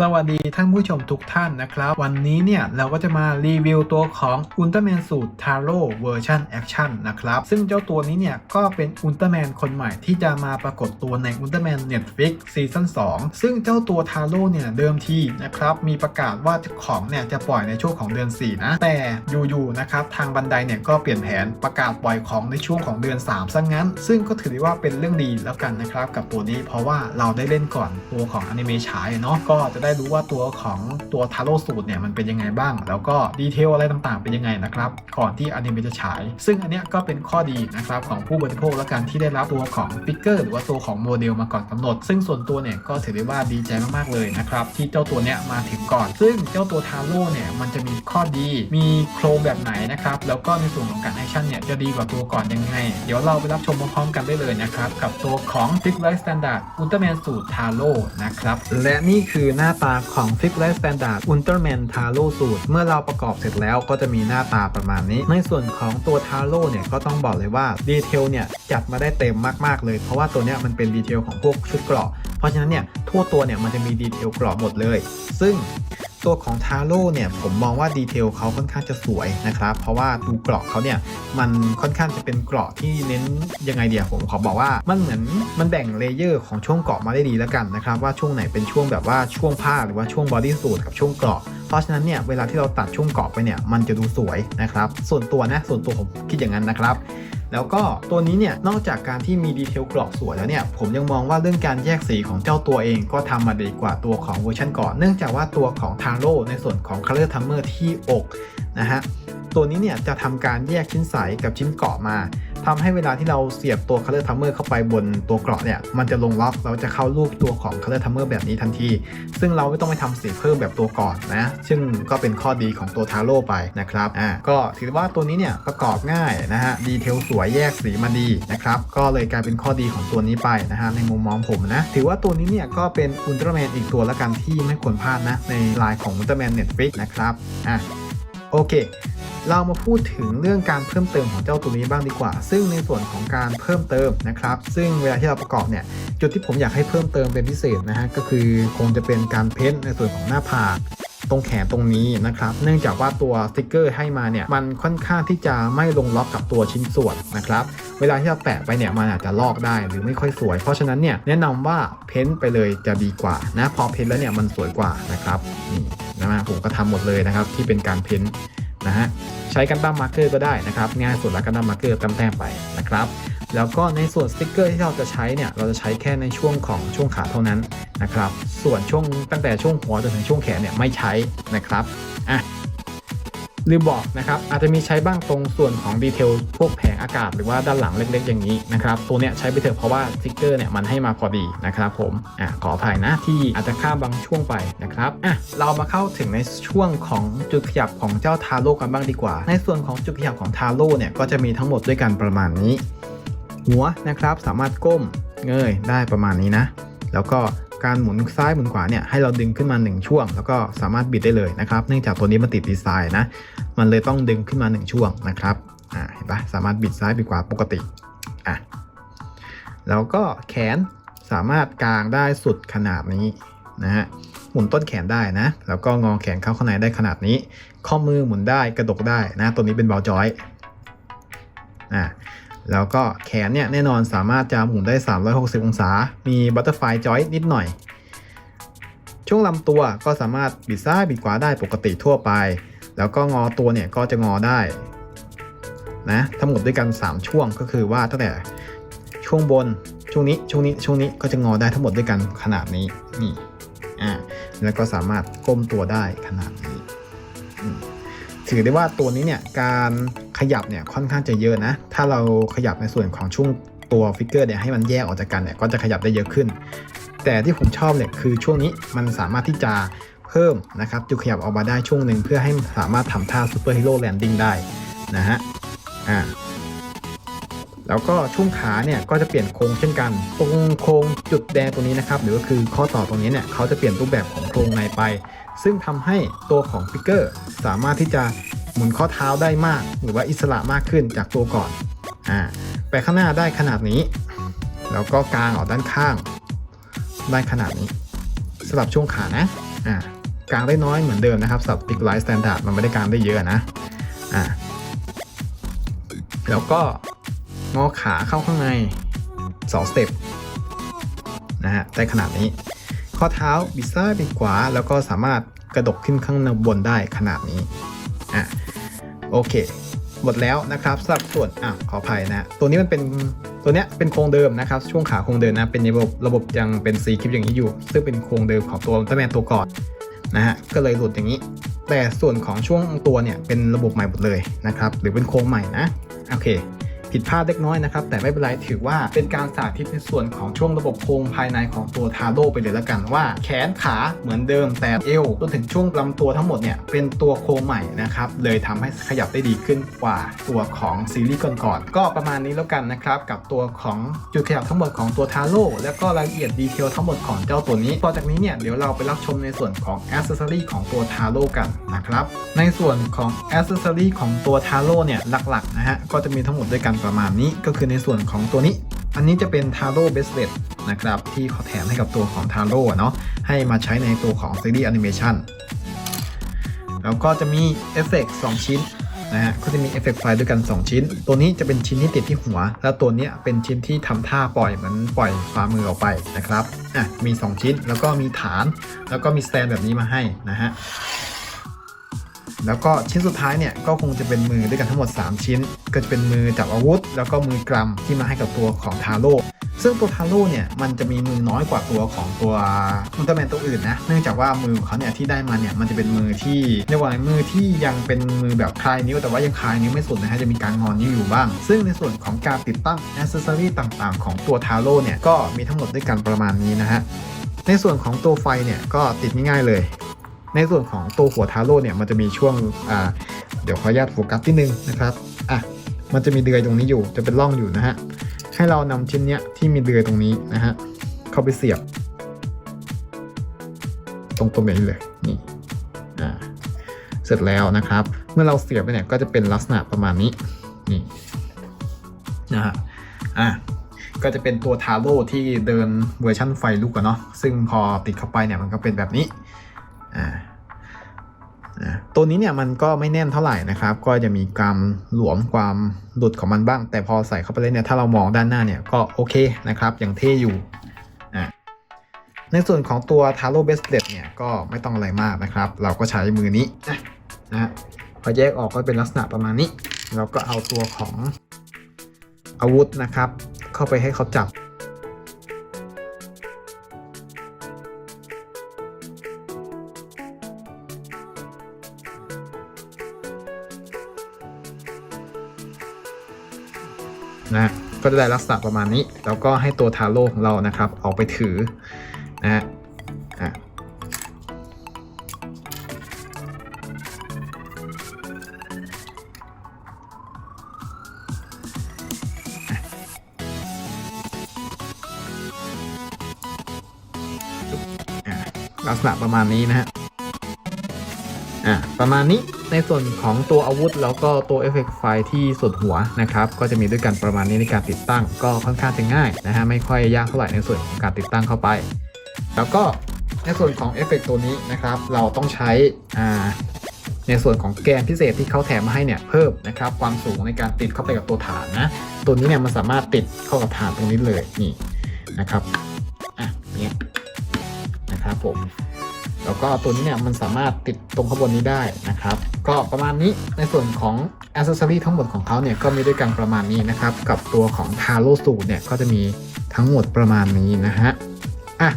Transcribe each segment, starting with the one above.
สวัสดีท่านผู้ชมทุกท่านนะครับ วันนี้เนี่ย เราก็จะมารีวิวตัวของอุลตร้าแมนสูตรทาโร่เวอร์ชันแอคชั่นนะครับ ซึ่งเจ้าตัวนี้เนี่ย ก็เป็นอุลตร้าแมนคนใหม่ที่จะมาปรากฏตัวในอุลตร้าแมน Netflix ซีซั่น2ซึ่งเจ้าตัวทาโร่เนี่ยเดิมทีนะครับ มีประกาศว่าของเนี่ยจะปล่อยในช่วงของเดือน 4 นะ แต่อยู่ๆนะครับทางบันไดเนี่ยก็เปลี่ยนแผนประกาศปล่อยของในช่วงของเดือน3ซะงั้น ซึ่งก็ถือได้ว่าเป็นเรื่องดีแล้วกันนะครับกับตัวนี้เพราะว่าเราได้เล่นก่อนตัวของอนิเมะฉายเนาะก็จะได้รู้ว่าตัวของตัวทาโร่สูตรเนี่ยมันเป็นยังไงบ้าง แล้วก็ดีเทลอะไรต่างๆเป็นยังไงนะครับก่อนที่อนิเมะจะฉาย ซึ่งอันเนี้ยก็เป็นข้อดีนะครับของผู้บริโภคและกันที่ได้รับตัวของฟิกเกอร์หรือว่าตัวของโมเดลมาก่อนกำหนด ซึ่งส่วนตัวเนี่ยก็ถือได้ว่าดีใจมากๆเลยนะครับที่เจ้าตัวเนี้ยมาถึงก่อน ซึ่งเจ้าตัวทาโร่เนี่ยมันจะมีข้อดีมีโครงแบบไหนนะครับแล้วก็ในส่วนของการแอคชั่นเนี่ยจะดีกว่าตัวก่อนยังไง เดี๋ยวเราไปรับชมพร้อมๆกันได้เลยนะครับกับตัวของ Fix Light Standard Ultraman สูตรทาโร่นะครับและนี่คือหน้าตาของฟิกไลท์สแตนดาร์ดอุลตร้าแมนทาโร่สูตร เมื่อเราประกอบเสร็จแล้วก็จะมีหน้าตาประมาณนี้ ในส่วนของตัวทาโร่เนี่ยก็ต้องบอกเลยว่าดีเทลเนี่ยจัดมาได้เต็มมากๆเลย เพราะว่าตัวเนี้ยมันเป็นดีเทลของพวกชุดเกราะ เพราะฉะนั้นเนี่ยทั่วตัวเนี่ยมันจะมีดีเทลเกราะหมดเลย ซึ่ง ตัวของทาโร่เนี่ยผมมองว่าดีเทลเขาค่อนข้างจะสวยนะครับ เพราะว่าดูเกราะเขาเนี่ยมันค่อนข้างจะเป็นเกราะที่เน้นยังไงเดียวผมขอบอกว่ามันเหมือนมันแบ่งเลเยอร์ของช่วงเกราะมาได้ดีแล้วกันนะครับว่าช่วงไหนเป็นช่วงแบบว่าช่วงผ้าหรือว่าช่วงบอดี้สูทกับช่วงเกราะเพราะฉะนั้นเนี่ยเวลาที่เราตัดช่วงเกราะไปเนี่ยมันจะดูสวยนะครับ ส่วนตัวนะส่วนตัวผมคิดอย่างนั้นนะครับ แล้วก็ตัวนี้เนี่ยนอกจากการที่มีดีเทลกรอบสวยแล้วเนี่ยผมยังมองว่าเรื่องการแยกสีของเจ้าตัวเองก็ทำมาดีกว่าตัวของเวอร์ชันก่อน เนื่องจากว่าตัวของทาโร่ในส่วนของ Color t u m m e r ที่อกนะฮะ ตัวนี้เนี่ยจะทำการแยกชิ้นใสกับชิ้นเกาะมาทำให้เวลาที่เราเสียบตัว Color t u m m e r เข้าไปบนตัวเกราะเนี่ยมันจะลงล็อกเราจะเข้ารูปตัวของ Color t u m m e r แบบนี้ทันที ซึ่งเราไม่ต้องไปทำสีเพิ่มแบบตัวก่อนนะ ซึ่งก็เป็นข้อดีของตัวทาโร่ไปนะครับอ่าก็ถือว่าตัวนี้เนี่ยประกอบง่ายนะฮะดีเทลสวยแยกสีมาดีนะครับก็เลยกลายเป็นข้อดีของตัวนี้ไปนะฮะในมุมมองผมนะถือว่าตัวนี้เนี่ยก็เป็นอุลตร้าแมนอีกตัวละกันที่ไม่ควรพลาดนะในไลน์ของอุลตร้าแมนเน็ตฟิกนะครับอะโอเค เรามาพูดถึงเรื่องการเพิ่มเติมของเจ้าตัวนี้บ้างดีกว่า ซึ่งในส่วนของการเพิ่มเติมนะครับ ซึ่งเวลาที่เราประกอบเนี่ย จุดที่ผมอยากให้เพิ่มเติมเป็นพิเศษนะฮะ ก็คือคงจะเป็นการเพ้นท์ในส่วนของหน้าผากตรงแขนตรงนี้นะครับ เนื่องจากว่าตัวสติกเกอร์ให้มาเนี่ย มันค่อนข้างที่จะไม่ลงล็อกกับตัวชิ้นส่วนนะครับ เวลาที่เราแปะไปเนี่ย มันอาจจะลอกได้หรือไม่ค่อยสวย เพราะฉะนั้นเนี่ย แนะนำว่าเพ้นท์ไปเลยจะดีกว่านะ พอเพ้นท์แล้วเนี่ยมันสวยกว่านะครับ นี่นะฮะผมก็ทำหมดเลยนะครับที่เป็นการเพ้นนะฮะ ช้กันตั้มมาร์กเกอร์ก็ได้นะครับง่ายสุดแล้วกันตั้มมาร์กเกอร์แต้มๆไปนะครับแล้วก็ในส่วนสติกเกอร์ที่เราจะใช้เนี่ยเราจะใช้แค่ในช่วงของช่วงขาเท่านั้นนะครับส่วนช่วงตั้งแต่ช่วงหัวจนถึงช่วงแขนเนี่ยไม่ใช้นะครับ ลืมบอกนะครับอาจจะมีใช้บ้างตรงส่วนของดีเทลพวกแผงอากาศหรือว่าด้านหลังเล็กๆอย่างนี้นะครับตัวเนี้ยใช้ไปเถอะเพราะว่าสติกเกอร์เนี่ยมันให้มาพอดีนะครับผมอะขออภัยนะที่อาจจะข้ามบางช่วงไปนะครับอะเรามาเข้าถึงในช่วงของจุดขยับของเจ้าทาโร่กันบ้างดีกว่า ในส่วนของจุดขยับของทาโร่เนี่ยก็จะมีทั้งหมดด้วยกันประมาณนี้ หัวนะครับสามารถก้มเงยได้ประมาณนี้นะ แล้วก็ การหมุนซ้ายหมุนขวาเนี่ยให้เราดึงขึ้นมา 1 ช่วง แล้วก็สามารถบิดได้เลยนะครับ เนื่องจากตัวนี้มันติดดีไซน์นะ มันเลยต้องดึงขึ้นมา 1 ช่วงนะครับอ่าเห็นปะสามารถบิดซ้ายบิดขวาปกติอะแล้วก็แขนสามารถกางได้สุดขนาดนี้นะฮะหมุนต้นแขนได้นะ แล้วก็งอแขนเข้าข้างในได้ขนาดนี้ ข้อมือหมุนได้กระดกได้นะ ตัวนี้เป็นเบลจอยอ่า แล้วก็แขนเนี่ยแน่นอนสามารถจะหมุนได้ 360 องศา มีบัตเตอร์ไฟจอยนิดหน่อย ช่วงลำตัวก็สามารถบิดซ้ายบิดขวาได้ปกติทั่วไป แล้วก็งอตัวเนี่ยก็จะงอได้นะทั้งหมดด้วยกัน 3 ช่วงก็คือว่าตั้งแต่ช่วงบนช่วงนี้ช่วงนี้ช่วงนี้ก็จะงอได้ทั้งหมดด้วยกันขนาดนี้นี่อ่าแล้วก็สามารถก้มตัวได้ขนาดนี้ถือได้ว่าตัวนี้เนี่ยการ ขยับเนี่ยค่อนข้างจะเยอะนะ ถ้าเราขยับในส่วนของช่วงตัวฟิกเกอร์เนี่ยให้มันแยกออกจากกันเนี่ยก็จะขยับได้เยอะขึ้น แต่ที่ผมชอบเนี่ยคือช่วงนี้มันสามารถที่จะเพิ่มนะครับจุดขยับออกมาได้ช่วงหนึ่งเพื่อให้สามารถทำท่าซูเปอร์ฮีโร่แลนดิ้งได้นะฮะอ่าแล้วก็ช่วงขาเนี่ยก็จะเปลี่ยนโครงเช่นกัน ตรงโครงจุดแดงตรงนี้นะครับ หรือก็คือข้อต่อตรงนี้เนี่ยเขาจะเปลี่ยนรูปแบบของโครงในไป ซึ่งทำให้ตัวของฟิกเกอร์สามารถที่จะ หมุนข้อเท้าได้มาก หรือว่าอิสระมากขึ้นจากตัวก่อนอ่าไปข้างหน้าได้ขนาดนี้ แล้วก็กางออกด้านข้าง ได้ขนาดนี้สำหรับช่วงขานะอ่ากางได้น้อยเหมือนเดิมนะครับสำหรับ Big Light Standard มันไม่ได้กางได้เยอะนะอ่าแล้วก็งอขาเข้าข้างใน2สเต็ปนะฮะได้ขนาดนี้ ข้อเท้าบิดซ้ายบิดขวา แล้วก็สามารถกระดกขึ้นข้างบนได้ขนาดนี้อะ โอเค หมดแล้วนะครับสำหรับส่วนอะขออภัยนะ ตัวนี้มันเป็นตัวเนี้ยเป็นโครงเดิมนะครับ ช่วงขาโครงเดิมนะเป็นระบบระบบยังเป็นซีคลิปอย่างนี้อยู่ ซึ่งเป็นโครงเดิมของตัวอุลตร้าแมนตัวก่อนนะฮะก็เลยหลุดอย่างนี้ แต่ส่วนของช่วงตัวเนี่ยเป็นระบบใหม่หมดเลยนะครับหรือเป็นโครงใหม่นะโอเค ผิดพลาดเล็กน้อยนะครับ แต่ไม่เป็นไรถือว่าเป็นการสาธิตในส่วนของช่วงระบบโครงภายในของตัวทาโร่ไปเลยละกันว่า แขนขาเหมือนเดิมแต่เอวจนถึงช่วงลำตัวทั้งหมดเนี่ยเป็นตัวโครงใหม่นะครับเลยทำให้ขยับได้ดีขึ้นกว่าตัวของซีรีส์ก่อนๆก็ประมาณนี้แล้วกันนะครับกับตัวของจุดขยับทั้งหมดของตัวทาโร่แล้วก็รายละเอียดดีเทลทั้งหมดของเจ้าตัวนี้ต่อจากนี้เนี่ยเดี๋ยวเราไปรับชมในส่วนของอ c เซสซอรีของตัวทาโร่กันนะครับในส่วนของอ c เซสซอรีของตัวทาโร่เนี่ยหลักๆนะฮะก็จะมีทั้งหมดด้วยกันประมาณนี้ก็คือในส่วนของตัวนี้ อันนี้จะเป็นทาโร่เบสเลตนะครับที่เขาแถมให้กับตัวของทาโร่เนาะให้มาใช้ในตัวของซีรีส์แอนิเมชันแล้วก็จะมีเอฟเฟกต์2ชิ้นนะฮะก็จะมีเอฟเฟกต์ไฟด้วยกัน 2 ชิ้น ตัวนี้จะเป็นชิ้นที่ติดที่หัว แล้วตัวนี้เป็นชิ้นที่ทำท่าปล่อยเหมือนปล่อยฝ่ามือออกไปนะครับอะมี 2 ชิ้นแล้วก็มีฐาน แล้วก็มีสแตนแบบนี้มาให้นะฮะ แล้วก็ชิ้นสุดท้ายเนี่ยก็คงจะเป็นมือด้วยกันทั้งหมด 3 ชิ้น ก็จะเป็นมือจับอาวุธ แล้วก็มือกรัมที่มาให้กับตัวของทาโร่ซึ่งตัวทาโร่เนี่ยมันจะมีมือน้อยกว่าตัวของตัวอุลตร้าแมนตัวอื่นนะ เนื่องจากว่ามือของเขาเนี่ยที่ได้มาเนี่ยมันจะเป็นมือที่เรียกว่ามือที่ยังเป็นมือแบบคลายนิ้วแต่ว่ายังคลายนิ้วไม่สุดนะฮะจะมีการงอนนิ้วอยู่บ้าง ซึ่งในส่วนของการติดตั้งอ c เซสซอรี่ต่างๆ ของตัวทาโร่เนี่ยก็มีทั้งหมดด้วยกันประมาณนี้นะฮะในส่วนของตัวไฟเนี่ยก็ติดง่ายๆเลย ในส่วนของตัวหัวทาโร่เนี่ยมันจะมีช่วงอ่าเดี๋ยวขออนุญาตโฟกัสที่นึงนะครับอะมันจะมีเดือยตรงนี้อยู่จะเป็นร่องอยู่นะฮะให้เรานำชิ้นเนี้ยที่มีเดือยตรงนี้นะฮะเข้าไปเสียบ ตรงตรงนี้เลยนี่อ่าเสร็จแล้วนะครับ เมื่อเราเสียบไปเนี่ยก็จะเป็นลักษณะประมาณนี้นี่นะฮะอะก็จะเป็นตัวทาโร่ที่เดินเวอร์ชั่นไฟลุกอะเนาะซึ่งพอติดเข้าไปเนี่ยมันก็เป็นแบบนี้ ตัวนี้เนี่ยมันก็ไม่แน่นเท่าไหร่นะครับ ก็จะมีความหลวมความหลุดของมันบ้าง แต่พอใส่เข้าไปเลยเนี่ยถ้าเรามองด้านหน้าเนี่ยก็โอเคนะครับยังเท่อยู่อ่าในส่วนของตัว t a r o b a s l e t เนี่ยก็ไม่ต้องอะไรมากนะครับ เราก็ใช้มือนี้นะนะพอแยกออกก็เป็นลักษณะประมาณนี้ เราก็เอาตัวของอาวุธนะครับ เข้าไปให้เขาจับ นะก็จะได้ลักษณะประมาณนี้ แล้วก็ให้ตัวทาโร่ของเรานะครับ เอาไปถือนะฮะอะอะลักษณะประมาณนี้นะฮะ อะประมาณนี้ในส่วนของตัวอาวุธ แล้วก็ตัวเอฟเฟกต์ไฟที่ส่วนหัวนะครับก็จะมีด้วยกันประมาณนี้ในการติดตั้งก็ค่อนข้างจะง่ายนะฮะไม่ค่อยยากเท่าไหร่ในส่วนของการติดตั้งเข้าไป แล้วก็ในส่วนของเอฟเฟกต์ตัวนี้นะครับเราต้องใช้อ่าในส่วนของแกนพิเศษที่เขาแถมมาให้เนี่ยเพิ่มนะครับความสูงในการติดเข้าไปกับตัวฐานนะตัวนี้เนี่ยมันสามารถติดเข้ากับฐานตรงนี้เลยนี่นะครับอะเนี่ยนะครับผม แล้วก็ตัวนี้เนี่ยมันสามารถติดตรงข้างบนนี้ได้นะครับ ก็ประมาณนี้ในส่วนของอ c เซสซอรีทั้งหมดของเขาเนี่ยก็มีด้วยกันประมาณนี้นะครับ กับตัวของทาโร่สูตเนี่ยก็จะมีทั้งหมดประมาณนี้นะฮะอะ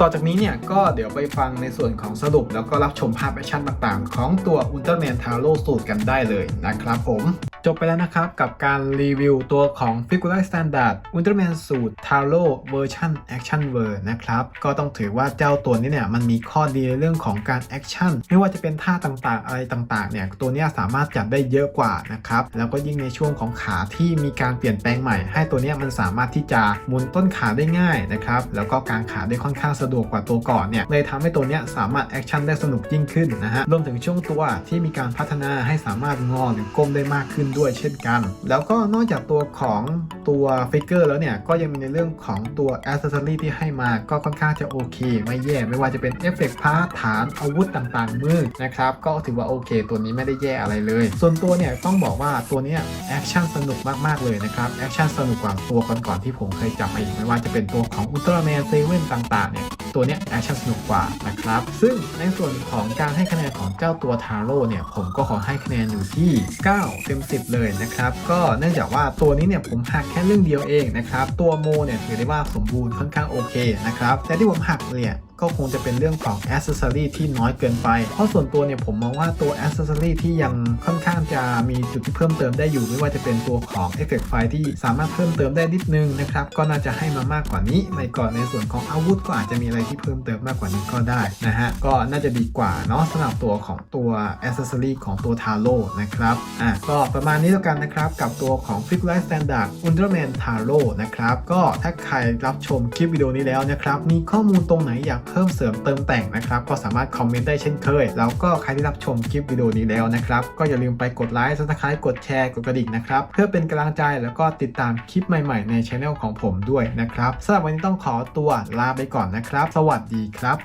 ต่อจากนี้เนี่ยก็เดี๋ยวไปฟังในส่วนของสรุปแล้วก็รับชมภาพแอคชั่นต่างๆ ของตัวอุลตร้าแมนทาโร่สูตรกันได้เลยนะครับผม จบไปแล้วนะครับกับการรีวิวตัวของ f i g u r e Standard Ultraman Suit Taro Version Action v e r นะครับก็ต้องถือว่าเจ้าตัวนี้เนี่ยมันมีข้อดีในเรื่องของการแอคชั่นไม่ว่าจะเป็นท่าต่างๆ อะไรต่างๆเนี่ยตัวนี้สามารถจัดได้เยอะกว่านะครับแล้วก็ยิ่งในช่วงของขาที่มีการเปลี่ยนแปลงใหม่ ให้ตัวนี้มันสามารถที่จะหมุนต้นขาได้ง่ายนะครับแล้วก็การขาได้ค่อนข้างสะดวกกว่าตัวก่อนเนี่ยเลยทำให้ตัวนี้สามารถแอคชั่นได้สนุกยิ่งขึ้นนะฮะรวมถึงช่วงตัวที่มีการพัฒนาให้สามารถงอหรือก้มได้มากขึ้นด้วยเช่นกัน แล้วก็นอกจากตัวของตัวฟิกเกอร์แล้วเนี่ย ก็ยังมีในเรื่องของตัวอ c เซ s ซอรีที่ให้มาก็ค่อนข้างจะโอเค ไม่แย่ ไม่ว่าจะเป็นเอฟเฟกต์พาฐานอาวุธต่างๆ มือนะครับ ก็ถือว่าโอเค ตัวนี้ไม่ได้แย่อะไรเลย ส่วนตัวเนี่ยต้องบอกว่าตัวนี้แอคชั่นสนุกมากๆเลยนะครับแอคชั่นสนุกกว่าตัวก่อนๆที่ผมเคยจับมาอีกไม่ว่าจะเป็นตัวของอุลตร้าแมนเซเว่นต่างๆเนี่ย ตัวเนี้ยแอคชั่นสนุกกว่านะครับ ซึ่งในส่วนของการให้คะแนนของเจ้าตัวทาโร่เนี่ยผมก็ขอให้คะแนนอยู่ที่ 9 เต็ม 10 เลยนะครับ ก็เนื่องจากว่าตัวนี้เนี่ยผมหักแค่เรื่องเดียวเองนะครับ ตัวโมเนี่ยถือได้ว่าสมบูรณ์ค่อนข้างโอเคนะครับ แต่ที่ผมหักเนี่ย ก็คงจะเป็นเรื่องของอ c เซ s ซอรีที่น้อยเกินไป เพราะส่วนตัวเนี่ยผมมองว่าตัวอ c เซ s ซอรีที่ยังค่อนข้างจะมีจุดที่เพิ่มเติมได้อยู่ ไม่ว่าจะเป็นตัวของเอฟเฟกต์ไฟที่สามารถเพิ่มเติมได้นิดนึงนะครับ ก็น่าจะให้มามากกว่านี้ ในก่อนในส่วนของอาวุธก็อาจจะมีอะไรที่เพิ่มเติมมากกว่านี้ก็ได้นะฮะ ก็น่าจะดีกว่าเนาะสำหรับตัวของตัวอ c เซ s ซอรีของตัวทาโร่นะครับ อะก็ประมาณนี้แล้วกันนะครับ กับตัวของ f i g Life Standard Ultraman Taro นะครับ ก็ถ้าใครรับชมคลิปวิดีโอนี้แล้วนะครับ มีข้อมูลตรงไหนอยากเพิ่มเสริมเติมแต่งนะครับ ก็สามารถคอมเมนต์ได้เช่นเคย แล้วก็ใครที่รับชมคลิปวิดีโอนี้แล้วนะครับ ก็อย่าลืมไปกดไลค์ซับสไครต์กดแชร์กดกระดิ่งนะครับ เพื่อเป็นกำลังใจแล้วก็ติดตามคลิปใหม่ๆ ในช anel ของผมด้วยนะครับสำหรับวันนี้ต้องขอตัวลาไปก่อนนะครับ สวัสดีครับ